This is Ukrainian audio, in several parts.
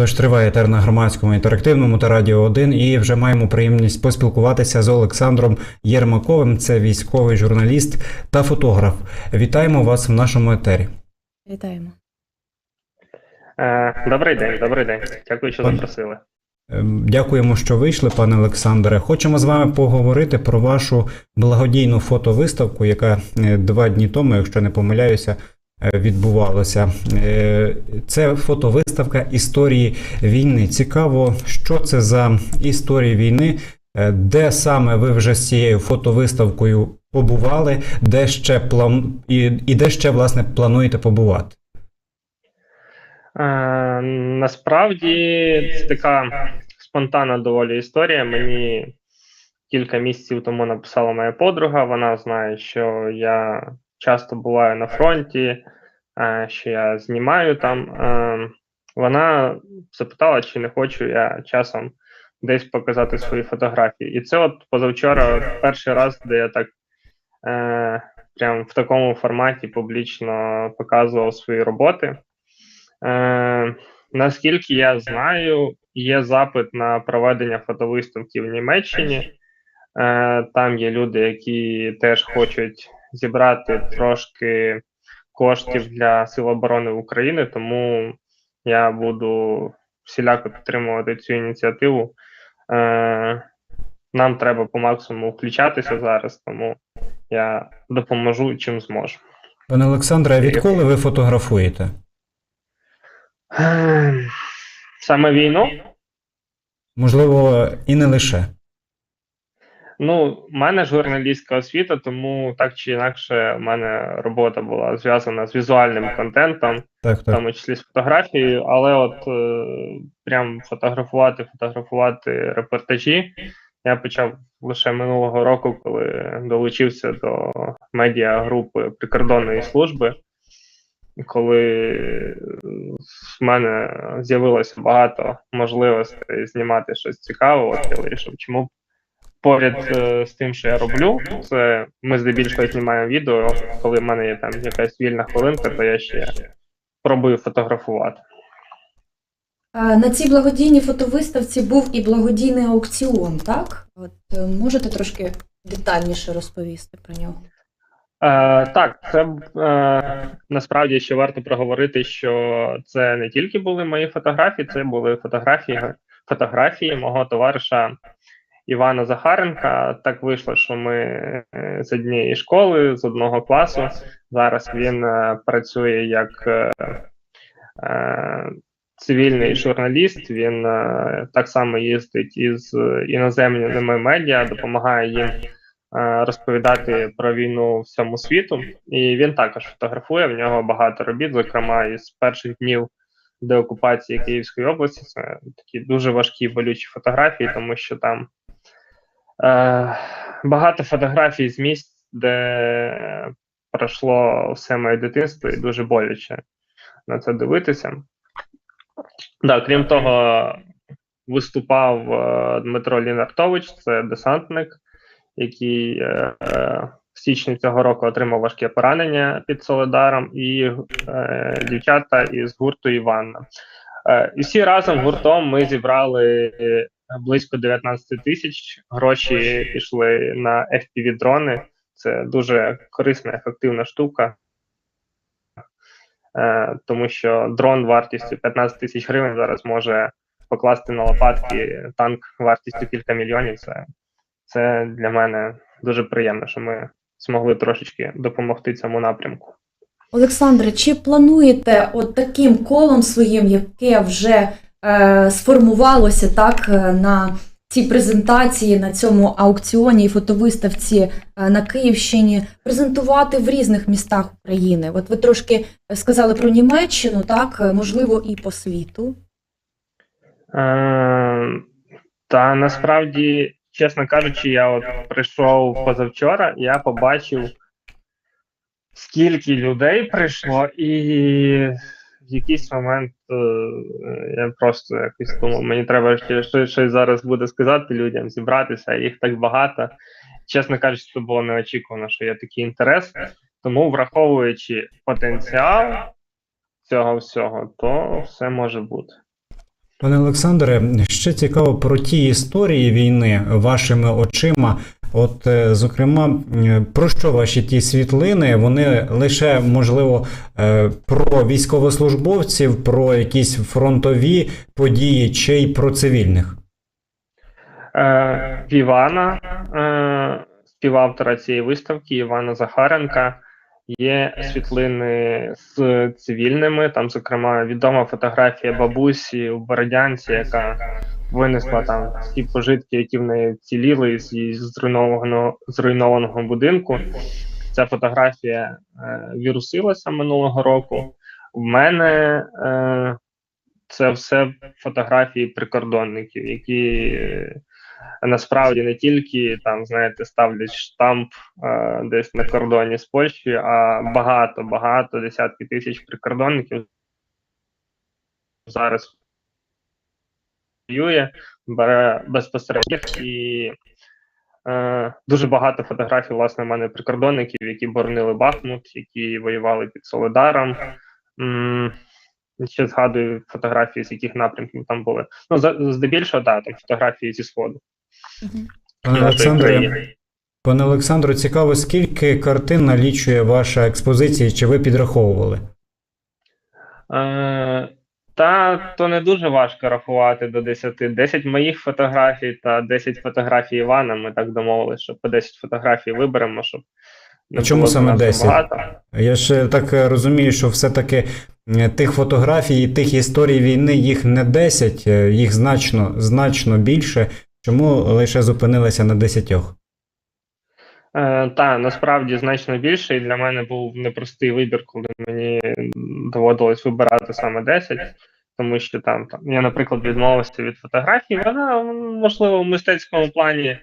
Тож триває етер на громадському інтерактивному та радіо 1 і вже маємо приємність поспілкуватися з Олександром Єрмаковим. Це військовий журналіст та фотограф. Вітаємо вас в нашому етері. Вітаємо. Е, Добрий день, добрий день. Дякую, що запросили. Ем, Дякуємо, що вийшли, пане Олександре. Хочемо з вами поговорити про вашу благодійну фотовиставку, яка е, два дні тому, якщо не помиляюся, е, відбувалася. Е, Це фотовиставка історії війни. Цікаво, що це за історії війни, е, де саме ви вже з цією фотовиставкою побували, де ще план і, де ще власне плануєте побувати. Е, Насправді це така спонтанна доволі історія. Мені кілька місяців тому написала моя подруга. Вона знає, що я часто буваю на фронті, що я знімаю там. Е, Вона запитала, чи не хочу я часом десь показати свої фотографії. І це от позавчора перший раз, де я так е, прям в такому форматі публічно показував свої роботи. Е, наскільки я знаю, є запит на проведення фотовиставки в Німеччині. Е, там є люди, які теж хочуть зібрати трошки коштів для Сил оборони України, тому я буду всіляко підтримувати цю ініціативу. Е, нам треба по максимуму включатися зараз, тому я допоможу чим зможу. Пане Олександре, а відколи ви фотографуєте? Ем, Саме війну. Можливо, і не лише. Ну, в мене журналістська освіта, тому так чи інакше, в мене робота була зв'язана з візуальним контентом, Так, в так. тому числі з фотографією, але от е, прям фотографувати, фотографувати репортажі я почав лише минулого року, коли долучився до медіагрупи прикордонної служби, коли в мене з'явилося багато можливостей знімати щось цікаве, от я вирішив, чому б поряд е, з тим, що я роблю, це ми здебільшого знімаємо відео. Коли в мене є там якась вільна хвилинка, то я ще пробую фотографувати. На цій благодійній фотовиставці був і благодійний аукціон, так? От е, можете трошки детальніше розповісти про нього? Е, так, це е, насправді ще варто проговорити, що це не тільки були мої фотографії, це були фотографії фотографії мого товариша Івана Захаренка. Так вийшло, що ми е, з однієї школи, з одного класу. Зараз він е, працює як е, цивільний журналіст. Він так само їздить із іноземними медіа, допомагає їм розповідати про війну всьому світу. І він також фотографує. В нього багато робіт, зокрема із перших днів деокупації Київської області. Це такі дуже важкі болючі фотографії, тому що там багато фотографій з місць, де пройшло все моє дитинство, і дуже боляче на це дивитися. Да, крім того, виступав е, Дмитро Лінартович, це десантник, який е, е, в січні цього року отримав важке поранення під Соледаром, і е, дівчата із гурту Іванна. Е, і всі разом гуртом ми зібрали е, близько 19 тисяч. Гроші пішли на fpv дрони. Це дуже корисна, ефективна штука. Е, тому що дрон вартістю 15 тисяч гривень зараз може покласти на лопатки танк вартістю кілька мільйонів. Це, це для мене дуже приємно, що ми змогли трошечки допомогти цьому напрямку. Олександре, чи плануєте от таким колом своїм, яке вже е, сформувалося так е, на цій презентації, на цьому аукціоні і фотовиставці е, на Київщині, презентувати в різних містах України? От ви трошки сказали про Німеччину, так е, можливо, і по світу. Е, та насправді, чесно кажучи, я от прийшов позавчора, я побачив, скільки людей прийшло, і якийсь момент е, я просто якось думав, мені треба щось, щось зараз буде сказати людям, зібратися, їх так багато. Чесно кажучи, це було неочікувано, що є такий інтерес. Тому, враховуючи потенціал цього всього, то все може бути. Пане Олександре, ще цікаво про ті історії війни вашими очима. От, е, зокрема, е, про що ваші ті світлини? Вони лише можливо е, про військовослужбовців, про якісь фронтові події, чи й про цивільних? Е, Івана, е, співавтора цієї виставки, Івана Захаренка, є світлини з цивільними. Там, зокрема, відома фотографія бабусі у Бородянці, яка винесла там всі пожитки, які в неї вціліли з її зруйнованого, зруйнованого будинку. Ця фотографія е, вірусилася минулого року. У мене е, це все фотографії прикордонників, які е, насправді не тільки там, знаєте, ставлять штамп е, десь на кордоні з Польщею, а багато, багато десятки тисяч прикордонників зараз воює, бере безпосередньо і е, дуже багато фотографій, власне, в мене прикордонників, які боронили Бахмут, які воювали під Солидаром. М, Ще згадую фотографії, з яких напрямків там були. Ну, здебільшого, так, там фотографії зі сходу. Пане Олександре, пане Олександро, цікаво, скільки картин налічує ваша експозиція, чи ви підраховували? Е, та то не дуже важко рахувати до 10. 10 моїх фотографій та 10 фотографій Івана. Ми так домовилися, що по 10 фотографій виберемо, щоб А чому саме 10? багато. Я ж так е, розумію, що все-таки е, тих фотографій, і тих історій війни їх не 10, е, їх значно, значно більше. Чому лише зупинилися на 10? Е, та насправді значно більше, і для мене був непростий вибір, коли мені доводилось вибирати саме 10, тому що там, там я, наприклад, відмовився від фотографій. Вона, можливо, в мистецькому плані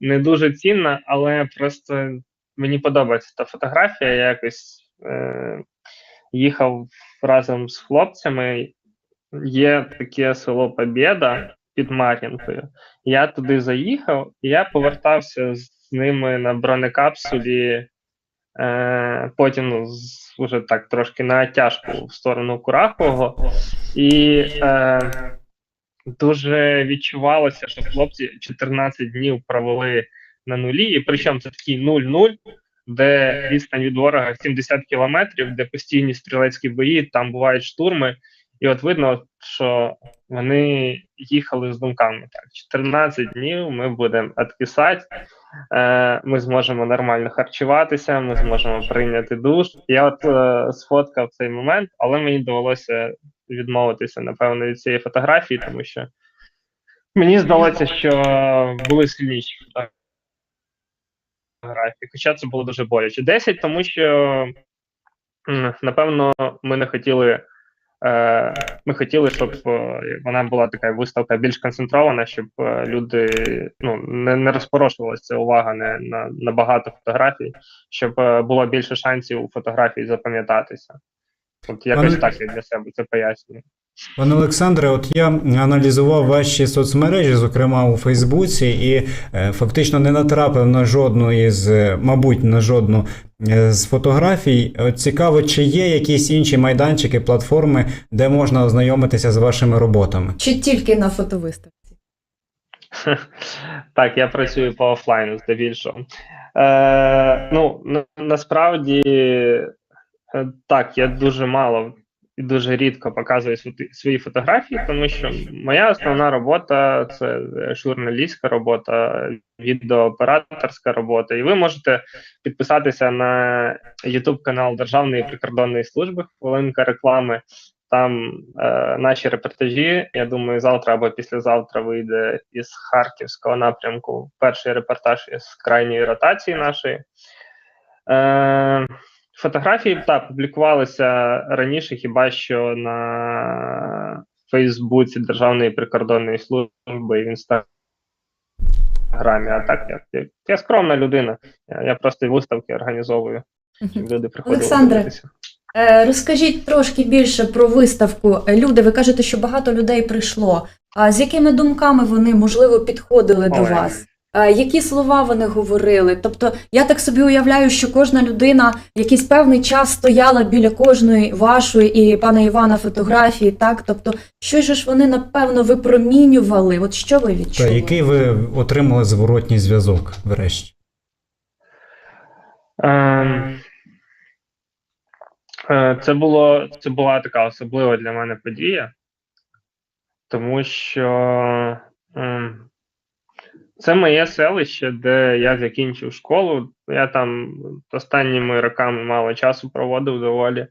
не дуже цінна, але просто мені подобається та фотографія. Я якось е, їхав разом з хлопцями. Є таке село Побєда під Мар'їнкою. Я туди заїхав, і я повертався з ними на бронекапсулі. Е, потім ну, з, уже так трошки на тяжку в сторону Курахового. І е, дуже відчувалося, що хлопці 14 днів провели на нулі, і причому це такий 0-0, де відстань від ворога 70 кілометрів, де постійні стрілецькі бої, там бувають штурми. І от видно, що вони їхали з думками так: 14 днів ми будемо відкисати, е, ми зможемо нормально харчуватися, ми зможемо прийняти душ. Я от е, сфоткав цей момент, але мені довелося відмовитися, напевно, від цієї фотографії, тому що мені здалося, що були сильніші фотографії, хоча це було дуже боляче. 10, тому що напевно ми не хотіли. Е, Ми хотіли, щоб е, вона була така виставка більш концентрована, щоб е, люди ну не, не розпорошувалася увага не на, на багато фотографій, щоб було більше шансів у фотографії запам'ятатися. От якось Пане- так я для себе це пояснюю. Пане Олександре, от я аналізував ваші соцмережі, зокрема у Фейсбуці, і е, фактично не натрапив на жодну із, е, мабуть, на жодну е, з фотографій. От цікаво, чи є якісь інші майданчики, платформи, де можна ознайомитися з вашими роботами? Чи тільки на фотовиставці? Так, я працюю по офлайну здебільшого. Е, ну, насправді, так, я дуже мало і дуже рідко показую свої, свої фотографії, тому що моя основна робота це журналістська робота, відеооператорська робота. І ви можете підписатися на YouTube канал Державної прикордонної служби хвилинка реклами. Там е, наші репортажі. Я думаю, завтра або післязавтра вийде із харківського напрямку перший репортаж із крайньої ротації нашої. Е, фотографії так публікувалися раніше, хіба що на Фейсбуці Державної прикордонної служби і в інстаграмі. А так я, я, я скромна людина. Я, я просто виставки організовую, щоб люди приходили. Олександре. Е, Розкажіть трошки більше про виставку. Люди, ви кажете, що багато людей прийшло. А з якими думками вони можливо підходили до вас? Е, які слова вони говорили. Тобто, я так собі уявляю, що кожна людина якийсь певний час стояла біля кожної вашої і пана Івана фотографії, так? Тобто, що ж вони напевно випромінювали? От що ви Та відчули? який ви отримали зворотній зв'язок врешті? Е, Це було це була така особлива для мене подія, тому що ем, це моє селище, де я закінчив школу. Я там останніми роками мало часу проводив доволі,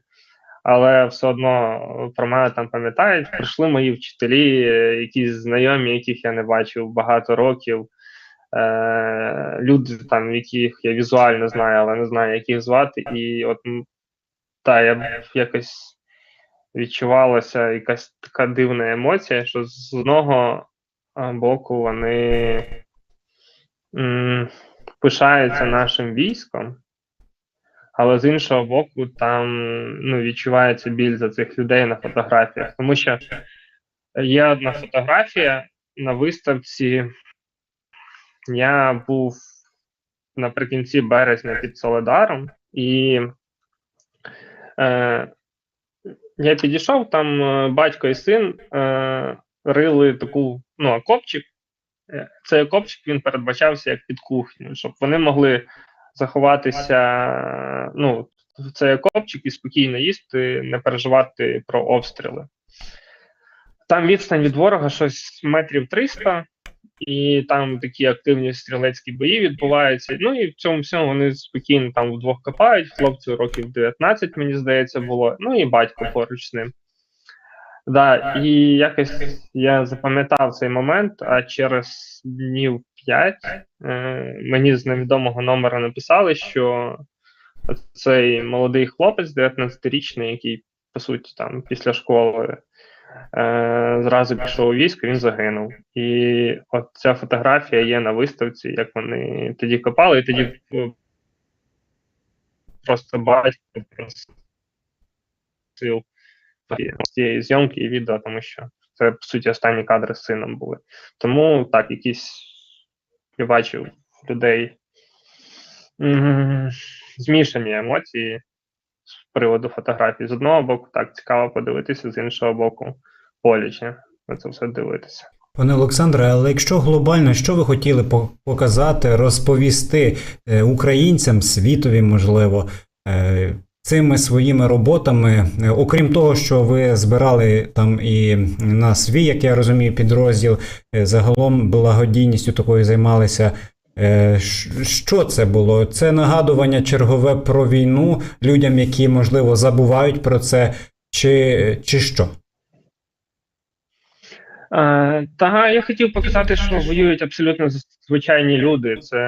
але все одно про мене там пам'ятають. Прийшли мої вчителі, якісь знайомі, яких я не бачив багато років. Е, люди, там, яких я візуально знаю, але не знаю, як їх звати. І от та, я якось відчувалася якась така дивна емоція, що з одного боку вони пишаються нашим військом, але з іншого боку, там ну, відчувається біль за цих людей на фотографіях. Тому що є одна фотографія на виставці. Я був наприкінці березня під Соледаром, і е, я підійшов, там е, батько і син е, рили таку ну, окопчик. Е, Цей окопчик він передбачався як під кухню, щоб вони могли заховатися ну, в цей окопчик і спокійно їсти, не переживати про обстріли. Там відстань від ворога щось метрів 300, і там такі активні стрілецькі бої відбуваються. Ну і в цьому всьому вони спокійно там вдвох копають. Хлопцю років 19, мені здається, було. Ну і батько поруч з ним. Да, і якось я запам'ятав цей момент, а через днів 5 е, мені з невідомого номера написали, що цей молодий хлопець, 19-річний, який, по суті, там після школи е, зразу пішов у військо, він загинув. І от ця фотографія є на виставці, як вони тоді копали, і тоді е, просто просив з цієї зйомки і відео, тому що це, по суті, останні кадри з сином були. Тому так, якісь я бачив людей змішані емоції з приводу фотографій. З одного боку, так, цікаво подивитися, з іншого боку, боляче на це все дивитися. Пане Олександре, але якщо глобально, що ви хотіли показати, розповісти е, українцям, світові, можливо, е, цими своїми роботами, Е, окрім того, що ви збирали там і на свій, як я розумію, підрозділ, е, загалом благодійністю такою займалися. Е, Що це було? Це нагадування чергове про війну людям, які, можливо, забувають про це, чи, чи що? Та я хотів показати, що воюють абсолютно звичайні люди. Це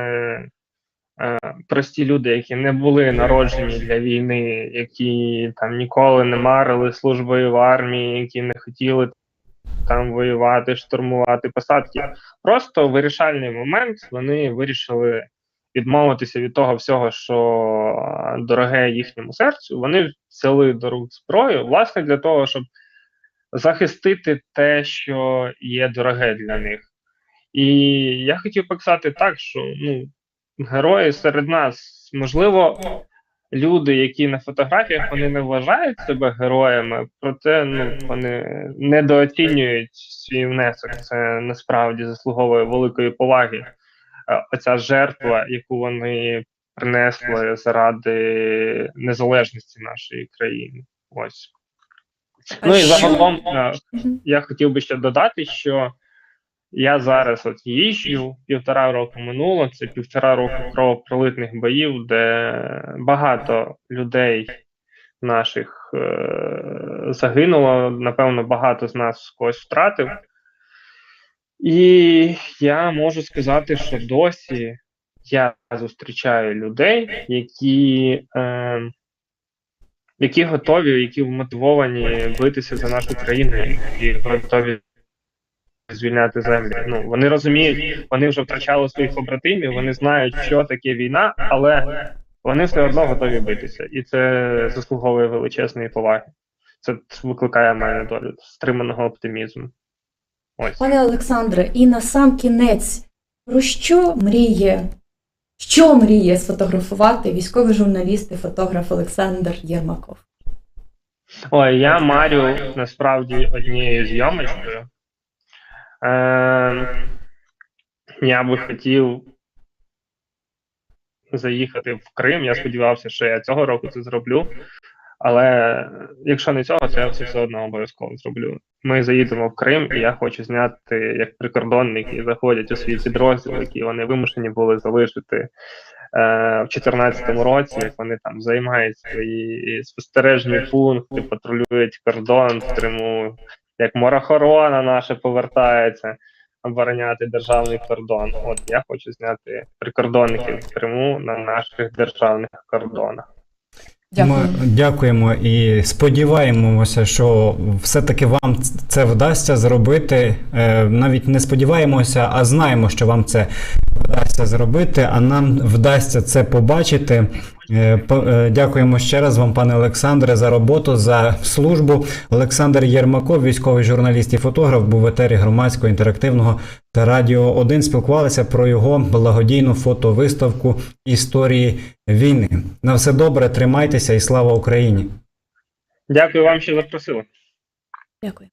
прості люди, які не були народжені для війни, які там ніколи не марили службою в армії, які не хотіли там воювати, штурмувати посадки. Просто в вирішальний момент вони вирішили відмовитися від того всього, що е, дороге їхньому серцю. Вони взяли до рук зброю, власне, для того, щоб захистити те, що є дороге для них. І я хотів показати так, що ну, герої серед нас, можливо, люди, які на фотографіях вони не вважають себе героями, проте ну, вони недооцінюють свій внесок. Це насправді заслуговує великої поваги. Е, Оця жертва, яку вони принесли заради незалежності нашої країни. Ось. Ну і загалом е, я хотів би ще додати, що я зараз от їжджу, півтора року минуло, це півтора року кровопролитних боїв, де багато людей наших е- загинуло. Напевно, багато з нас когось втратив. І я можу сказати, що досі я зустрічаю людей, які. Е- які готові, які вмотивовані битися за нашу країну, і готові звільняти землі. Ну вони розуміють, вони вже втрачали своїх побратимів, вони знають, що таке війна, але вони все одно готові битися, і це заслуговує величезної поваги. Це викликає мене долю стриманого оптимізму. Ось. Пане Олександре, і на сам кінець, Про що мріє, що мріє сфотографувати військовий журналіст і фотограф Олександр Єрмаков? Ой, я марю насправді однією зйомочкою. Е, я би хотів заїхати в Крим. Я сподівався, що я цього року це зроблю. Але якщо не цього, то я це все одно обов'язково зроблю. Ми заїдемо в Крим, і я хочу зняти, як прикордонники заходять у свій підрозділ, які вони вимушені були залишити е, в 2014 році. Як вони там займають свої спостережні пункти, патрулюють кордон Криму, як морахорона наша повертається обороняти державний кордон. От я хочу зняти прикордонників в Криму на наших державних кордонах. Дякую. Ми дякуємо і сподіваємося, що все-таки вам це вдасться зробити. Е, Навіть не сподіваємося, а знаємо, що вам це вдасться зробити, а нам вдасться це побачити. Е, е, Дякуємо ще раз вам, пане Олександре, за роботу, за службу. Олександр Єрмаков, військовий журналіст і фотограф, був в етері громадського інтерактивного та Радіо 1. Спілкувалися про його благодійну фотовиставку історії війни. На все добре, тримайтеся і слава Україні! Дякую вам, що запросили. Дякую.